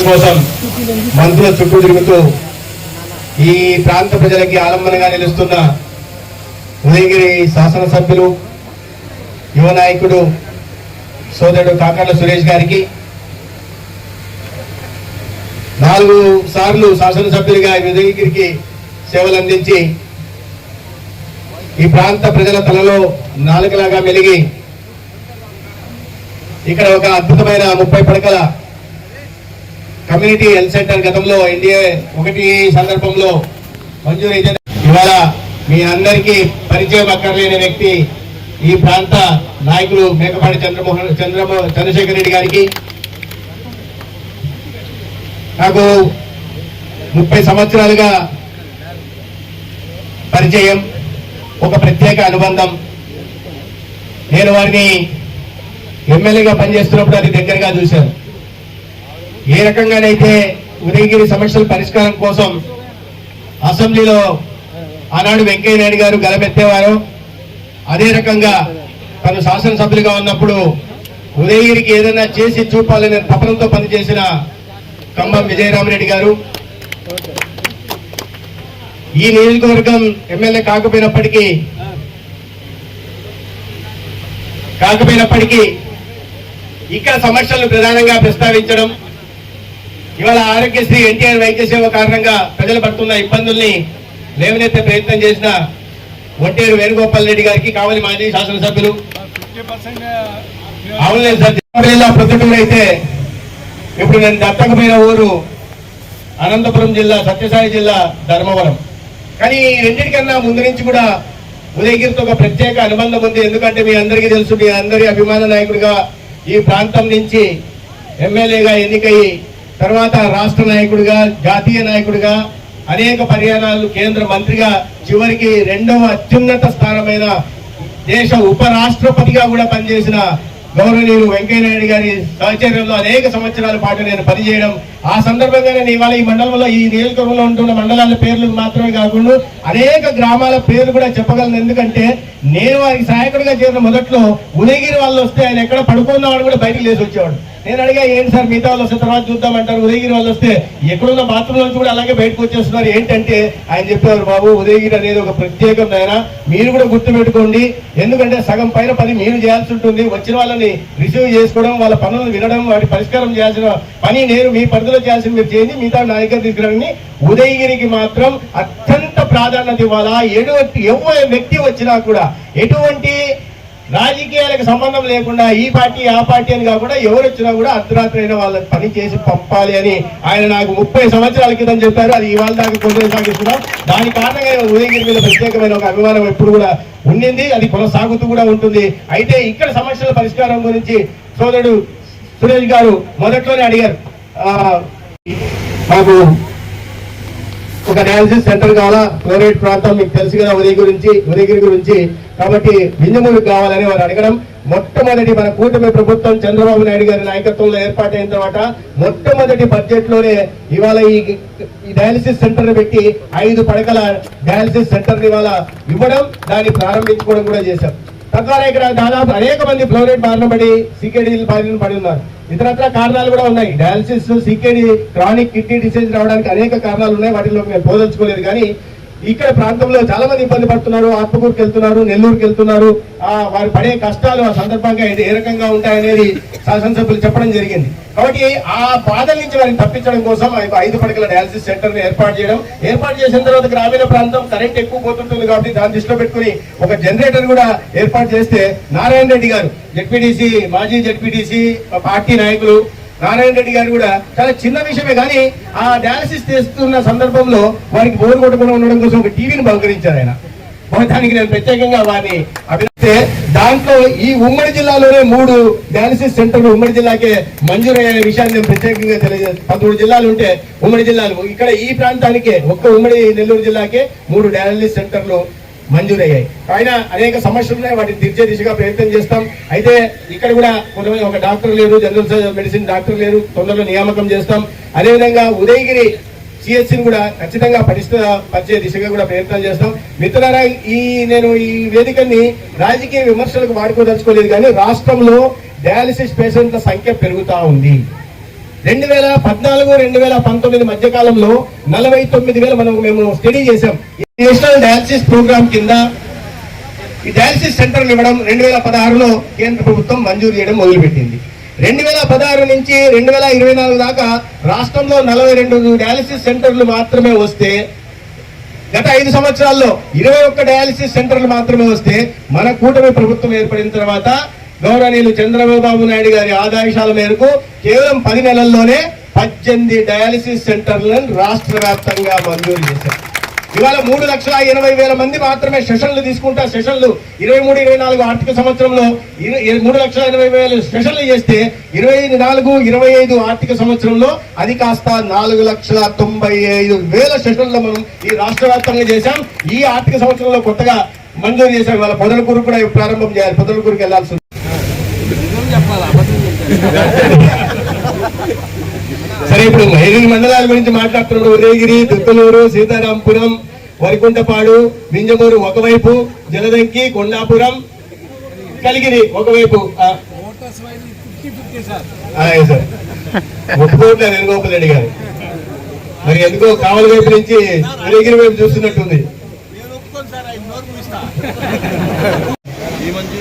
కోసం మంత్రుల చుట్టూ తిరుగుతూ ఈ ప్రాంత ప్రజలకి ఆలంబనగా నిలుస్తున్న ఉదయగిరి శాసనసభ్యులు యువ నాయకుడు సోదరుడు కాకర్ల సురేష్ గారికి నాలుగు సార్లు శాసనసభ్యులుగా ఉదయగిరికి సేవలు అందించి ఈ ప్రాంత ప్రజల తలలో నాలుకలాగా మెలిగి ఇక్కడ ఒక అద్భుతమైన ముప్పై పడకల కమ్యూనిటీ హెల్త్ సెంటర్ గతంలో ఎన్డీఏ ఒకటి సందర్భంలో మంజూరు అయితే ఇవాళ మీ అందరికీ పరిచయం అక్కర్లేని వ్యక్తి ఈ ప్రాంత నాయకులు మేకపాటి చంద్రమోహన్ చంద్రమో చంద్రశేఖర్ రెడ్డి గారికి. నాకు ముప్పై సంవత్సరాలుగా పరిచయం ఒక ప్రత్యేక అనుబంధం. నేను వారిని ఎమ్మెల్యేగా పనిచేస్తున్నప్పుడు అది దగ్గరగా చూశాను. ఏ రకంగానైతే ఉదయగిరి సమస్యల పరిష్కారం కోసం అసెంబ్లీలో ఆనాడు వెంకయ్య నాయుడు గారు గలమెత్తేవారు అదే రకంగా తను శాసనసభ్యులుగా ఉన్నప్పుడు ఉదయగిరికి ఏదైనా చేసి చూపాలనే తపనంతో పనిచేసిన కంబం విజయరామరెడ్డి గారు. ఈ నియోజకవర్గం ఎమ్మెల్యే కాకపోయినప్పటికీ కాకపోయినప్పటికీ ఇక్కడ సమస్యలను ప్రధానంగా ప్రస్తావించడం ఇవాళ ఆరోగ్యశ్రీ ఎన్టీఆర్ వైద్య సేవ కారణంగా ప్రజలు పడుతున్న ఇబ్బందుల్ని లేవనెత్తే ప్రయత్నం చేసిన ఒంటేరు వేణుగోపాల్ రెడ్డి గారికి కావలి మాజీ శాసనసభ్యులు. అవునులేదు సార్ జిల్లా ప్రొద్దుటూరు అయితే ఇప్పుడు నేను దత్తకపోయిన ఊరు అనంతపురం జిల్లా సత్యసాయి జిల్లా ధర్మవరం. కానీ రెండింటికన్నా ముందు నుంచి కూడా ఉదయగిరితో ఒక ప్రత్యేక అనుబంధం ఉంది. ఎందుకంటే మీ అందరికీ తెలుసు మీ అందరి అభిమాన నాయకుడిగా ఈ ప్రాంతం నుంచి ఎమ్మెల్యేగా ఎన్నికయ్యి తర్వాత రాష్ట్ర నాయకుడిగా జాతీయ నాయకుడిగా అనేక పర్యాణాలు కేంద్ర మంత్రిగా చివరికి రెండవ అత్యున్నత స్థానమైన దేశ ఉపరాష్ట్రపతిగా కూడా పనిచేసిన గౌరవనీయులు వెంకయ్యనాయుడు గారి సహచర్యంలో అనేక సంవత్సరాల పాటు నేను పనిచేయడం. ఆ సందర్భంగా నేను ఇవాళ ఈ మండలంలో ఈ నియోజకవర్గంలో ఉంటున్న మండలాల పేర్లు మాత్రమే కాకుండా అనేక గ్రామాల పేర్లు కూడా చెప్పగలను. ఎందుకంటే నేను వారికి సహాయకుడిగా చేరిన మొదట్లో ఉదయగిరి వాళ్ళు వస్తే ఆయన ఎక్కడ పడుకున్నవాడు కూడా బయటకు లేచి వచ్చేవాడు. నేను అడిగా ఏంటి సార్ మిగతా వాళ్ళు వస్తే తర్వాత చూద్దామంటారు ఉదయగిరి వాళ్ళు వస్తే ఎక్కడున్న బాత్రూమ్ నుంచి కూడా అలాగే బయటకు వచ్చేస్తున్నారు. ఏంటంటే? ఆయన చెప్పేవారు బాబు ఉదయగిరి అనేది ఒక ప్రత్యేకం ఆయన మీరు కూడా గుర్తుపెట్టుకోండి. ఎందుకంటే సగం పైన పని మీరు చేయాల్సి ఉంటుంది. వచ్చిన వాళ్ళని రిసీవ్ చేసుకోవడం వాళ్ళ పనులను వినడం వాటి పరిష్కారం చేయాల్సిన పని నేను మీ పరిధిలో చేయాల్సిన మీరు చేయండి. మిగతా నా దగ్గర తీసుకురండి. ఉదయగిరికి మాత్రం అత్యంత ప్రాధాన్యత ఇవ్వాలా? ఎటువంటి ఎవ వ్యక్తి వచ్చినా కూడా ఎటువంటి రాజకీయాలకు సంబంధం లేకుండా ఈ పార్టీ ఆ పార్టీ అని కాకుండా ఎవరు వచ్చినా కూడా అర్ధరాత్రి అయినా వాళ్ళ పని చేసి పంపాలి అని ఆయన నాకు ముప్పై సంవత్సరాల క్రితం చెప్పారు. అది ఇవాళ దాకా కొనసాగిస్తున్నాం దాని కారణంగా ఉదయగిరి మీద ప్రత్యేకమైన ఒక అభిమానం ఎప్పుడు కూడా ఉండింది. అది కొనసాగుతూ కూడా ఉంటుంది. అయితే ఇక్కడ సమస్యల పరిష్కారం గురించి సోదరుడు సురేష్ గారు మొదట్లోనే అడిగారు. మాకు ఒక డయాలసిస్ సెంటర్ కావాలా? ఫ్లోరైడ్ ప్రాంతం మీకు తెలుసు కదా ఉదయ గురించి ఉదయగిరి గురించి. కాబట్టి వింజమూరు కావాలని వారు అడగడం. మొట్టమొదటి మన కూటమి ప్రభుత్వం చంద్రబాబు నాయుడు గారి నాయకత్వంలో ఏర్పాటైన తర్వాత మొట్టమొదటి బడ్జెట్లోనే ఇవాళ ఈ ఈ డయాలసిస్ సెంటర్ పెట్టి ఐదు పడకల డయాలసిస్ సెంటర్ ఇవాళ ఇవ్వడం దాన్ని ప్రారంభించుకోవడం కూడా చేశాం. తద్వారా ఇక్కడ దాదాపు అనేక మంది ఫ్లోరైడ్ బారిన పడి సీకేడీ బారిన పడి ఉన్నారు. ఇతరత్ర కారణాలు కూడా ఉన్నాయి. Dialysis CKD chronic kidney disease రావడానికి అనేక కారణాలు ఉన్నాయి. వాటిలో మేము బోధించుకోలేదు కానీ ఇక్కడ ప్రాంతంలో చాలా మంది ఇబ్బంది పడుతున్నారు ఆత్మకూరుకి వెళ్తున్నారు నెల్లూరుకి వెళ్తున్నారు. ఆ వారు పడే కష్టాలు ఆ సందర్భంగా ఏ- ఏ రకంగా ఉంటాయనేది శాసనసభ్యులు చెప్పడం జరిగింది. కాబట్టి ఆ బాధల నుంచి వారిని తప్పించడం కోసం ఐదు పడకల డయాలసిస్ సెంటర్ని ఏర్పాటు చేయడం. ఏర్పాటు చేసిన తర్వాత గ్రామీణ ప్రాంతం కరెంట్ ఎక్కువ పోతుంటుంది కాబట్టి దాన్ని దృష్టిలో పెట్టుకుని ఒక జనరేటర్ కూడా ఏర్పాటు చేస్తే నారాయణ రెడ్డి గారు జెడ్పీటీసీ మాజీ జెడ్పీటీసీ పార్టీ నాయకులు నారాయణ రెడ్డి గారు కూడా చాలా చిన్న విషయమే కానీ ఆ డయాలసిస్ చేస్తున్న సందర్భంలో వారికి బోరు కొట్టకుండా ఉండడం కోసం ఒక టీవీని బహుకరించారు ఆయన. దానికి నేను ప్రత్యేకంగా వారిని అభినందిస్తే దాంట్లో ఈ ఉమ్మడి జిల్లాలోనే మూడు డయాలసిస్ సెంటర్లు ఉమ్మడి జిల్లాకే మంజూరయ్యే విషయాన్ని నేను ప్రత్యేకంగా తెలియజేస్తాను పదమూడు జిల్లాలు ఉంటే ఉమ్మడి జిల్లాలు. ఇక్కడ ఈ ప్రాంతానికే ఒక్క ఉమ్మడి నెల్లూరు జిల్లాకే మూడు డయాలసిస్ సెంటర్లు మంజూరయ్యాయి. ఆయన అనేక సమస్యలు ఉన్నాయి వాటిని తీర్చే దిశగా ప్రయత్నం చేస్తాం. అయితే ఇక్కడ కూడా కొంతమంది ఒక డాక్టర్ లేరు జనరల్ మెడిసిన్ డాక్టర్ లేరు తొందరలో నియామకం చేస్తాం. అదేవిధంగా ఉదయగిరి సిఎస్సిని కూడా ఖచ్చితంగా పరిస్థితి పరిచే దిశగా కూడా ప్రయత్నం చేస్తాం. మిత్రులారా ఈ నేను ఈ వేదికని రాజకీయ విమర్శలకు వాడుకోదలుచుకోలేదు కానీ రాష్ట్రంలో డయాలసిస్ పేషెంట్ల సంఖ్య పెరుగుతా ఉంది. రెండు వేల పద్నాలుగు రెండు వేల పంతొమ్మిది మధ్య కాలంలో నలభై తొమ్మిది వేల మనం మేము స్టడీ చేసాం ఈ నేషనల్ డయాలసిస్ ప్రోగ్రామ్ కింద ఈ డయాలసిస్ సెంటర్లు ఇవ్వడం రెండు వేల పదహారులో కేంద్ర ప్రభుత్వం మంజూరు చేయడం మొదలుపెట్టింది. రెండు వేల పదహారు నుంచి రెండు వేల ఇరవై నాలుగు దాకా రాష్ట్రంలో నలభై రెండు డయాలసిస్ సెంటర్లు మాత్రమే వస్తే గత ఐదు సంవత్సరాల్లో ఇరవై ఒక్క డయాలసిస్ సెంటర్లు మాత్రమే వస్తే మన కూటమి ప్రభుత్వం ఏర్పడిన తర్వాత గౌరవనీయులు చంద్రబాబు నాయుడు గారి ఆదేశాల మేరకు కేవలం పది నెలల్లోనే పద్దెనిమిది డయాలసిస్ సెంటర్లను రాష్ట్ర వ్యాప్తంగా మంజూరు చేశారు. ఇవాళ మూడు లక్షల ఎనభై వేల మంది మాత్రమే సెషన్లు తీసుకుంటా సెషన్లు ఇరవై మూడు ఇరవై నాలుగు ఆర్థిక సంవత్సరంలో మూడు లక్షల ఎనభై వేల సెషన్లు చేస్తే ఇరవై నాలుగు ఇరవై ఐదు ఆర్థిక సంవత్సరంలో అది కాస్త నాలుగు లక్షల తొంభై ఐదు వేల సెషన్లు మనం ఈ రాష్ట్ర వ్యాప్తంగా చేశాం. ఈ ఆర్థిక సంవత్సరంలో కొత్తగా మంజూరు చేశాం ఇవాళ పొదలకూరు కూడా ప్రారంభం చేయాలి. పొదలకూరుకి వెళ్ళాల్సి సరే ఇప్పుడు ఎనిమిది మండలాల గురించి మాట్లాడుతున్నాడు ఉదయగిరి దుత్తలూరు సీతారాంపురం వరికుంటపాడు వింజమూరు ఒకవైపు జలదంకి కొండాపురం కలిగిరి ఒకవైపు. వేణుగోపాల్ రెడ్డి గారు. మరి ఎందుకో కావల వైపు నుంచి ఉదయగిరి వైపు చూస్తున్నట్టుంది.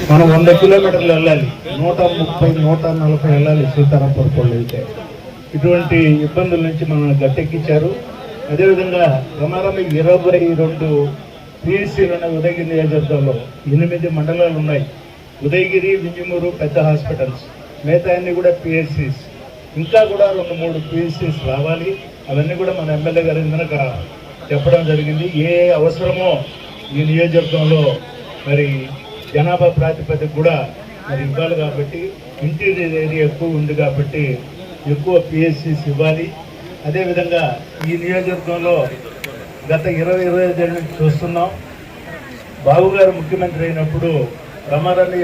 మనం వంద కిలోమీటర్లు వెళ్ళాలి. నూట ముప్పై నూట నలభై వెళ్ళాలి సీతారాంపూర్ పళ్ళు అయితే. ఇటువంటి ఇబ్బందుల నుంచి మనం గట్టెక్కించారు. అదేవిధంగా రమారమి ఇరవై రెండు పిఎస్సీలు ఉన్న ఉదయగిరి నియోజకవర్గంలో ఎనిమిది మండలాలు ఉన్నాయి. ఉదయగిరి వింజమూరు పెద్ద హాస్పిటల్స్ మిగతా అన్ని కూడా పిఎస్సీస్ ఇంకా కూడా రెండు మూడు పిఎస్సీస్ రావాలి. అవన్నీ కూడా మన ఎమ్మెల్యే గారి కనుక చెప్పడం జరిగింది. ఏ అవసరమో ఈ నియోజకవర్గంలో మరి జనాభా ప్రాతిపదిక కూడా మరి ఇవ్వాలి కాబట్టి ఇంటీరియర్ ఏరియా ఎక్కువ ఉంది కాబట్టి ఎక్కువ పిఎస్సిస్ ఇవ్వాలి. అదేవిధంగా ఈ నియోజకవర్గంలో గత ఇరవై ఇరవై ఐదు చూస్తున్నాం. బాబు గారు ముఖ్యమంత్రి అయినప్పుడు రమారని